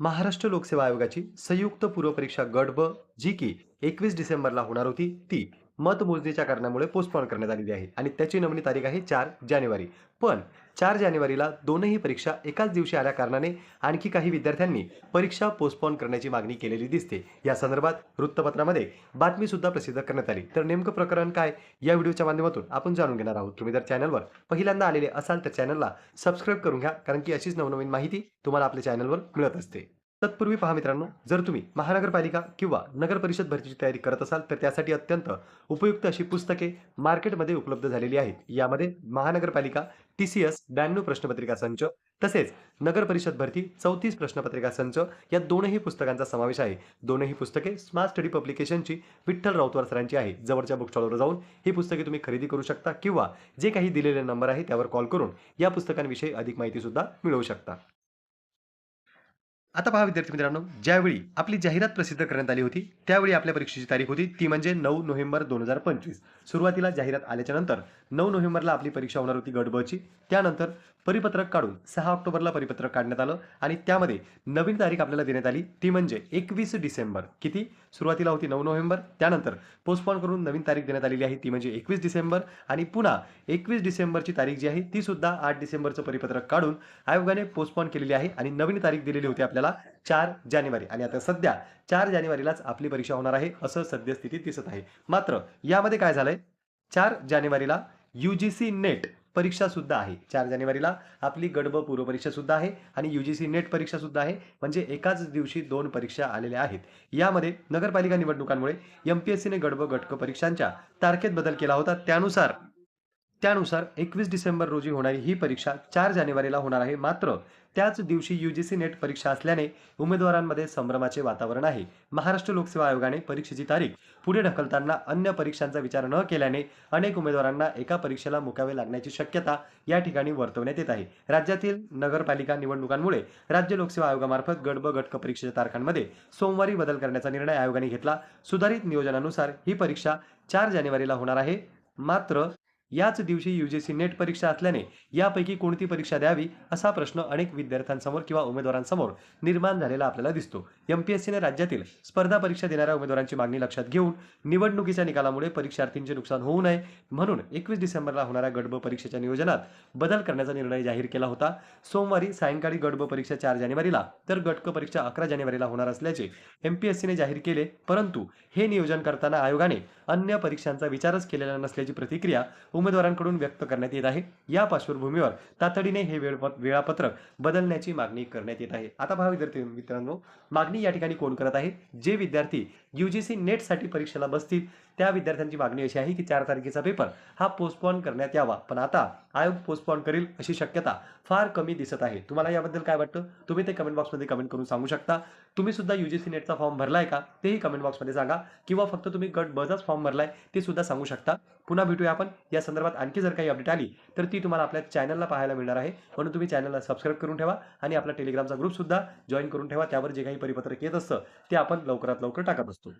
महाराष्ट्र लोकसेवा आयोगाची संयुक्त पूर्वपरीक्षा गट ब जी की एकवीस डिसेंबरला होणार होती ती. मतमोजणीच्या कारणामुळे पोस्टपॉन करण्यात आलेली आहे. आणि त्याची नोंदणी तारीख आहे चार जानेवारी. पण चार जानेवारीला दोनही परीक्षा एकाच दिवशी आल्या कारणाने आणखी काही विद्यार्थ्यांनी परीक्षा पोस्टपॉन करण्याची मागणी केलेली दिसते. या संदर्भात वृत्तपत्रामध्ये बातमी सुद्धा प्रसिद्ध करण्यात आली. तर नेमकं प्रकरण काय? या व्हिडिओच्या माध्यमातून आपण जाणून घेणार आहोत. तुम्ही जर चॅनलवर पहिल्यांदा आलेले असाल तर चॅनलला सबस्क्राईब करून घ्या. कारण की अशीच नवनवीन माहिती तुम्हाला आपल्या चॅनलवर मिळत असते. तत्पूर्वी पहा मित्रांनो जर तुम्ही महानगरपालिका किंवा नगर परिषद भरतीची तयारी करत असाल तर त्यासाठी अत्यंत उपयुक्त अशी पुस्तके मार्केटमध्ये उपलब्ध झालेली आहेत. यामध्ये महानगरपालिका टी सी एस ब्याण्णव प्रश्नपत्रिका संच तसेच नगर परिषद भरती चौतीस प्रश्नपत्रिका संच या दोनही पुस्तकांचा समावेश आहे. दोनही पुस्तके स्मार्ट स्टडी पब्लिकेशनची विठ्ठल राऊतवार सरांची आहे. जवळच्या बुक स्टॉलवर जाऊन ही पुस्तके तुम्ही खरेदी करू शकता किंवा जे काही दिलेले नंबर आहे त्यावर कॉल करून या पुस्तकांविषयी अधिक माहितीसुद्धा मिळवू शकता. आता पहा विद्यार्थी मित्रांनो ज्यावेळी आपली जाहिरात प्रसिद्ध करण्यात आली होती त्यावेळी आपल्या परीक्षेची तारीख होती ती म्हणजे नऊ नोव्हेंबर दोन हजार पंचवीस. सुरुवातीला जाहिरात आल्याच्यानंतर नऊ नोव्हेंबरला आपली परीक्षा होणार होती गडबडची. त्यानंतर परिपत्रक काढून सहा ऑक्टोबरला परिपत्रक काढण्यात आलं आणि त्यामध्ये नवीन तारीख आपल्याला देण्यात आली ती म्हणजे एकवीस डिसेंबर. किती? सुरुवातीला होती नऊ नोव्हेंबर त्यानंतर पोस्टपोन करून नवीन तारीख देण्यात आलेली आहे ती म्हणजे एकवीस डिसेंबर आणि पुन्हा एकवीस डिसेंबरची तारीख जी आहे ती सुद्धा आठ डिसेंबरचं परिपत्रक काढून आयोगाने पोस्टपोन केलेली आहे आणि नवीन तारीख दिलेली होती आपल्याला. चार जानेवारी आणि आता सध्या चार जानेवारीलाच आपली परीक्षा होणार आहे असं सद्यस्थितीत दिसत आहे. मात्र यामध्ये काय झालंय? चार जानेवारीला यू जी सी नेट परीक्षा सुद्धा आहे. चार जानेवारीला आपली गडब पूर्व परीक्षा सुद्धा आहे आणि यू जी सी नेट परीक्षा सुद्धा आहे. म्हणजे एकाच दिवशी दोन परीक्षा आलेल्या आहेत. यामध्ये नगरपालिका निवडणुकांमुळे एम पी एस सीने गडब गटक परीक्षांच्या तारखेत बदल केला होता. त्यानुसार त्यानुसार एकवीस डिसेंबर रोजी होणारी ही परीक्षा चार जानेवारीला होणार आहे. मात्र त्याच दिवशी यू जी सी नेट परीक्षा असल्याने उमेदवारांमध्ये संभ्रमाचे वातावरण आहे. महाराष्ट्र लोकसेवा आयोगाने परीक्षेची तारीख पुढे ढकलताना अन्य परीक्षांचा विचार न केल्याने अनेक उमेदवारांना एका परीक्षेला मुकावे लागण्याची शक्यता या ठिकाणी वर्तवण्यात येत आहे. राज्यातील नगरपालिका निवडणुकांमुळे राज्य लोकसेवा आयोगामार्फत गडब गटक परीक्षेच्या तारखांमध्ये सोमवारी बदल करण्याचा निर्णय आयोगाने घेतला. सुधारित नियोजनानुसार ही परीक्षा चार जानेवारीला होणार आहे. मात्र याच दिवशी यूजीसी नेट परीक्षा असल्याने यापैकी कोणती परीक्षा द्यावी असा प्रश्न अनेक विद्यार्थ्यांसमोर किंवा उमेदवारांसमोर निर्माण झालेला आपल्याला दिसतो. एम पी एस सीने राज्यातील स्पर्धा परीक्षा देणाऱ्या उमेदवारांची मागणी लक्षात घेऊन निवडणुकीच्या निकालामुळे परीक्षार्थींचे नुकसान होऊ नये म्हणून एकवीस डिसेंबरला होणाऱ्या गडब परीक्षेच्या नियोजनात बदल करण्याचा निर्णय जाहीर केला होता. सोमवारी सायंकाळी गडब परीक्षा चार जानेवारीला तर गटक परीक्षा अकरा जानेवारीला होणार असल्याचे एम पी एस सीने जाहीर केले. परंतु हे नियोजन करताना आयोगाने अन्य परीक्षांचा विचारच केलेला नसल्याची प्रतिक्रिया उमेदवारांकडून व्यक्त करण्यात येत आहे. या पार्श्वभूमीवर तातडीने हे वेळापत्रक बदलण्याची मागणी करण्यात येत आहे. आता पहा विद्यार्थी मित्रांनो मागणी या ठिकाणी कोण करत आहे? जे विद्यार्थी युजीसी नेटसाठी परीक्षेला बसतील त्या विद्यार्थ्यांची मागणी अशी आहे की चार तारखेचा पेपर हा पोस्टपॉन करण्यात यावा. पण आता आयोग पोस्टपॉन करेल अशी शक्यता फार कमी दिसत आहे. तुम्हाला याबद्दल काय वाटतं? तुम्ही ते कमेंट बॉक्समध्ये कमेंट करून सांगू शकता. तुम्ही सुद्धा युजीसी नेटचा फॉर्म भरलाय का? तेही कमेंट बॉक्समध्ये सांगा. किंवा फक्त तुम्ही गट बजाच फॉर्म भरलाय ते सुद्धा सांगू शकता. पुन्हा भेटूया आपण. या संदर्भात आणखी जर काही अपडेट आली तर ती तुम्हाला आपल्या चॅनलला पाहायला मिळणार आहे. म्हणून तुम्ही चॅनलला सबस्क्राईब करून ठेवा आणि आपला टेलिग्रामचा ग्रुप सुद्धा जॉईन करून ठेवा. त्यावर जे काही परिपत्रक येत असतं ते आपण लवकरात लवकर टाकत असतो.